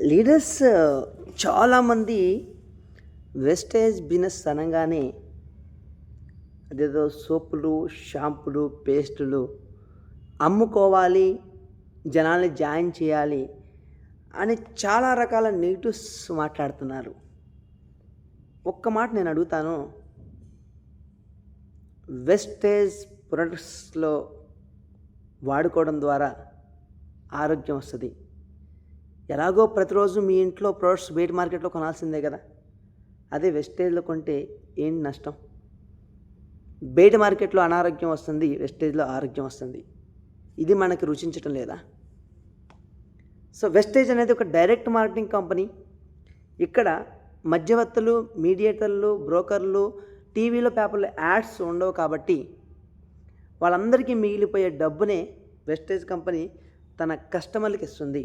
Leaders చాలామంది wastage business అనగానే అదేదో సోపులు షాంపులు పేస్టులు అమ్ముకోవాలి జనాల్ని జాయిన్ చేయాలి అని చాలా రకాల నెగిటివ్స్ మాట్లాడుతున్నారు. ఒక్క మాట నేను అడుగుతాను. వెస్టేజ్ ప్రొడక్ట్స్లో వాడుకోవడం ద్వారా ఆరోగ్యం వస్తుంది. ఎలాగో ప్రతిరోజు మీ ఇంట్లో ప్రొడక్ట్స్ బయట మార్కెట్లో కొనాల్సిందే కదా. అదే వెస్టేజ్లో కొంటే ఏంటి నష్టం? బయట మార్కెట్లో అనారోగ్యం వస్తుంది వెస్టేజ్లో ఆరోగ్యం వస్తుంది. ఇది మనకి రుచించటం లేదా? సో వెస్టేజ్ అనేది ఒక డైరెక్ట్ మార్కెటింగ్ కంపెనీ. ఇక్కడ మధ్యవర్తులు మీడియేటర్లు బ్రోకర్లు టీవీలో పేపర్లో యాడ్స్ ఉండవు కాబట్టి వాళ్ళందరికీ మిగిలిపోయే డబ్బునే వెస్టేజ్ కంపెనీ తన కస్టమర్లకు ఇస్తుంది.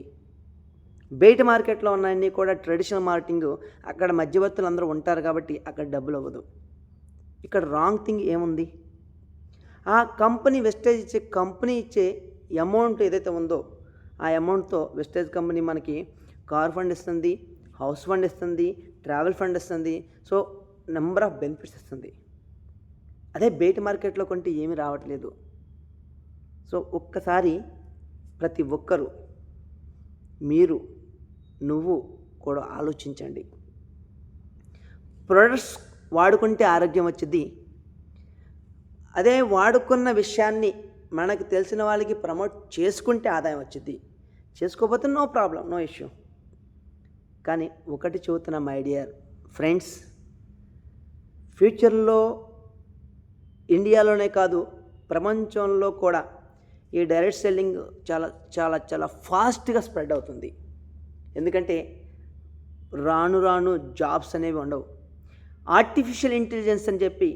బయట మార్కెట్లో ఉన్నాయన్నీ కూడా ట్రెడిషనల్ మార్కెటింగ్ అక్కడ మధ్యవర్తులు అందరూ ఉంటారు కాబట్టి అక్కడ డబ్బులు అవ్వదు. ఇక్కడ రాంగ్ థింగ్ ఏముంది? ఆ కంపెనీ వెస్టేజ్ ఇచ్చే కంపెనీ ఇచ్చే అమౌంట్ ఏదైతే ఉందో ఆ అమౌంట్తో వెస్టేజ్ కంపెనీ మనకి కార్ ఫండ్ ఇస్తుంది హౌస్ ఫండ్ ఇస్తుంది ట్రావెల్ ఫండ్ ఇస్తుంది. సో నెంబర్ ఆఫ్ బెనిఫిట్స్ ఇస్తుంది. అదే బయట మార్కెట్లో కొంటే ఏమీ రావట్లేదు. సో ఒక్కసారి ప్రతి ఒక్కరూ మీరు నువ్వు కూడా ఆలోచించండి. ప్రొడక్ట్స్ వాడుకుంటే ఆరోగ్యం వచ్చింది అదే వాడుకున్న విషయాన్ని మనకు తెలిసిన వాళ్ళకి ప్రమోట్ చేసుకుంటే ఆదాయం వచ్చింది చేసుకోకపోతే నో ప్రాబ్లం నో ఇష్యూ. కానీ ఒకటి చెబుతున్న మై డియర్ ఫ్రెండ్స్ ఫ్యూచర్లో ఇండియాలోనే కాదు ప్రపంచంలో కూడా ఈ డైరెక్ట్ సెల్లింగ్ చాలా చాలా చాలా ఫాస్ట్గా స్ప్రెడ్ అవుతుంది. ఎందుకంటే రాను రాను జాబ్స్ అనేవి ఉండవు. ఆర్టిఫిషియల్ ఇంటెలిజెన్స్ అని చెప్పి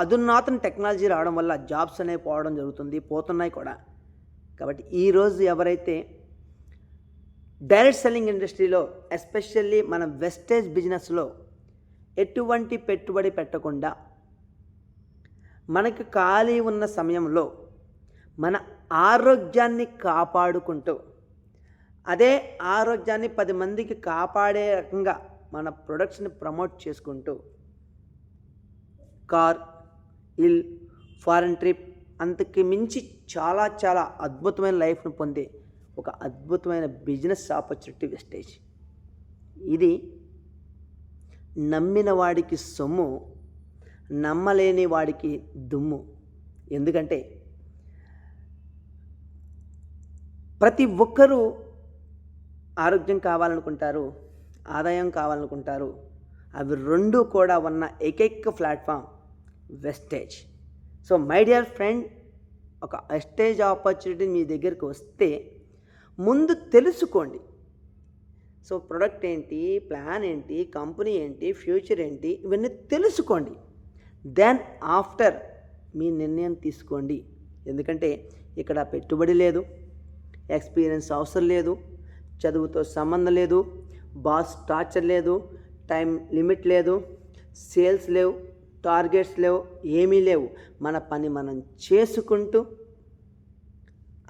అధునాతన టెక్నాలజీ రావడం వల్ల జాబ్స్ అనేవి పోవడం జరుగుతుంది పోతున్నాయి కూడా. కాబట్టి ఈరోజు ఎవరైతే డైరెక్ట్ సెల్లింగ్ ఇండస్ట్రీలో ఎస్పెషల్లీ మన వెస్టేజ్ బిజినెస్లో ఎటువంటి పెట్టుబడి పెట్టకుండా మనకు ఖాళీ ఉన్న సమయంలో మన ఆరోగ్యాన్ని కాపాడుకుంటూ అదే ఆరోగ్యాన్ని పది మందికి కాపాడే రకంగా మన ప్రొడక్ట్స్ని ప్రమోట్ చేసుకుంటూ కార్ ఇల్ ఫారెన్ ట్రిప్ అంతకి మించి చాలా చాలా అద్భుతమైన లైఫ్ను పొందే ఒక అద్భుతమైన బిజినెస్ ఆపర్చునిటీ వెస్టేజ్. ఇది నమ్మిన వాడికి సొమ్ము నమ్మలేని వాడికి దుమ్ము. ఎందుకంటే ప్రతి ఒక్కరూ ఆరోగ్యం కావాలనుకుంటారు ఆదాయం కావాలనుకుంటారు అవి రెండు కూడా ఉన్న ఏకైక platform Vestige. So my dear friend ఒక వెస్టేజ్ ఆపర్చునిటీ మీ దగ్గరికి వస్తే ముందు తెలుసుకోండి. సో ప్రొడక్ట్ ఏంటి ప్లాన్ ఏంటి కంపెనీ ఏంటి ఫ్యూచర్ ఏంటి ఇవన్నీ తెలుసుకోండి. దెన్ ఆఫ్టర్ మీ నిర్ణయం తీసుకోండి. ఎందుకంటే ఇక్కడ పెట్టుబడి లేదు ఎక్స్పీరియన్స్ అవసరం లేదు చదువుతో సంబంధం లేదు బాస్ టార్చర్ లేదు టైం లిమిట్ లేదు సేల్స్ లేవు టార్గెట్స్ లేవు ఏమీ లేవు. మన పని మనం చేసుకుంటూ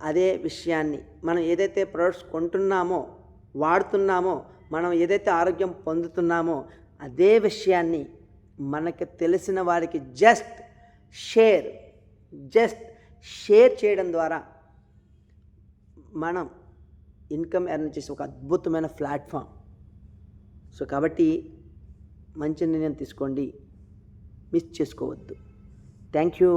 అదే విషయాన్ని మనం ఏదైతే ప్రొడక్ట్స్ కొంటున్నామో వాడుతున్నామో మనం ఏదైతే ఆరోగ్యం పొందుతున్నామో అదే విషయాన్ని మనకి తెలిసిన వారికి జస్ట్ షేర్ జస్ట్ షేర్ చేయడం ద్వారా మనం ఇన్కమ్ ఎర్న్ చేసే ఒక అద్భుతమైన ప్లాట్ఫామ్. సో కాబట్టి మంచి నిర్ణయం తీసుకోండి. మిస్ చేసుకోవద్దు. Thank you